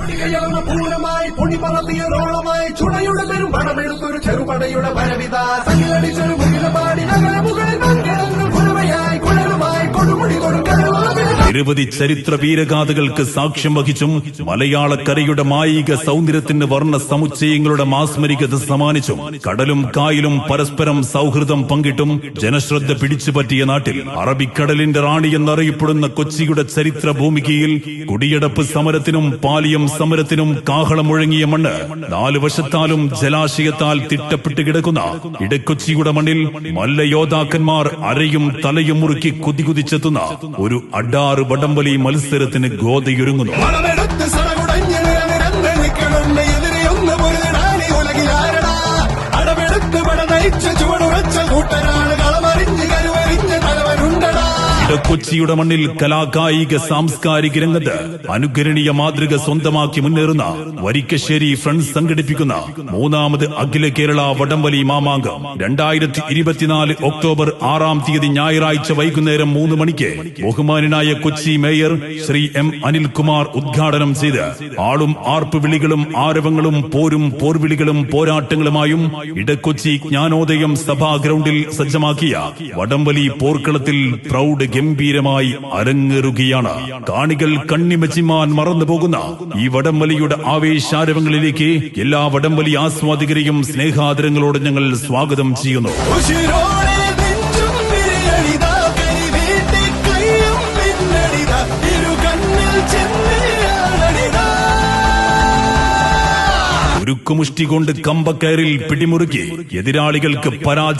പടികയറുന്ന പൂരമായി പൊടി പറത്തിയ റോളമായി ചുണയുടെ പെരും പണമെടുത്തൊരു ചെറുപടയുടെ പരവിത. സകിലടിച്ചൊരു മുകിലപാടി നഗര മുകളിൽ നിരവധി ചരിത്ര വീരഗാഥകൾക്ക് സാക്ഷ്യം വഹിച്ചും മലയാളക്കരയുടെ മായിക സൗന്ദര്യത്തിന് വർണ സമുച്ചയങ്ങളുടെ മാസ്മരികത സമ്മാനിച്ചും കടലും കായലും പരസ്പരം സൗഹൃദം പങ്കിട്ടും ജനശ്രദ്ധ പിടിച്ചുപറ്റിയ നാട്ടിൽ അറബിക്കടലിന്റെ റാണി എന്നറിയപ്പെടുന്ന കൊച്ചിയുടെ ചരിത്ര ഭൂമികയിൽ കുടിയടപ്പ് സമരത്തിനും പാലിയം സമരത്തിനും കാഹളം മുഴങ്ങിയ മണ്ണ് നാലു വശത്താലും ജലാശയത്താൽ തിട്ടപ്പെട്ട് കിടക്കുന്ന ഇടക്കൊച്ചിയുടെ മണ്ണിൽ മല്ലയോദ്ധാക്കന്മാർ അരയും തലയും മുറുക്കി കുതികുതിച്ചെത്തുന്ന ഒരു അഡാറ് വടംവലി മത്സരത്തിന് ഗോതയൊരുങ്ങുന്നു. ഉലകിലാരടാ. അടവെടുത്ത് പട നയിച്ച തലവരുണ്ടടാ കൊച്ചിയുടെ മണ്ണിൽ കലാകായിക സാംസ്കാരിക രംഗത്ത് അനുകരണീയ മാതൃക സ്വന്തമാക്കി മുന്നേറുന്ന വരിക്കശ്ശേരി ഫ്രണ്ട്സ് സംഘടിപ്പിക്കുന്ന മൂന്നാമത് അഖില കേരള വടംവലി മാമാങ്കം. രണ്ടായിരത്തി ഇരുപത്തിനാല് ഒക്ടോബർ ആറാം തീയതി ഞായറാഴ്ച വൈകുന്നേരം മൂന്ന് മണിക്ക് ബഹുമാനായ കൊച്ചി മേയർ ശ്രീ എം അനിൽകുമാർ ഉദ്ഘാടനം ചെയ്ത് ആളും ആർപ്പ് വിളികളും ആരവങ്ങളും പോരും പോർവിളികളും പോരാട്ടങ്ങളുമായും ഇടക്കൊച്ചി ജ്ഞാനോദയം സഭാ ഗ്രൗണ്ടിൽ സജ്ജമാക്കിയ വടംവലി പോർക്കളത്തിൽ പ്രൗഢ ഗംഭീരമായി അരങ്ങേറുകയാണ് കാണികൾ കണ്ണിമച്ചിമാൻ മറന്നു പോകുന്ന ഈ വടംവലിയുടെ ആവേശാരവങ്ങളിലേക്ക് എല്ലാ വടംവലി ആസ്വാദികരെയും സ്നേഹാദരങ്ങളോട് ഞങ്ങൾ സ്വാഗതം ചെയ്യുന്നു. ഉരുക്കുമുഷ്ടി കൊണ്ട് കമ്പക്കയറിൽ പിടിമുറുക്കി എതിരാളികൾക്ക് പരാജയം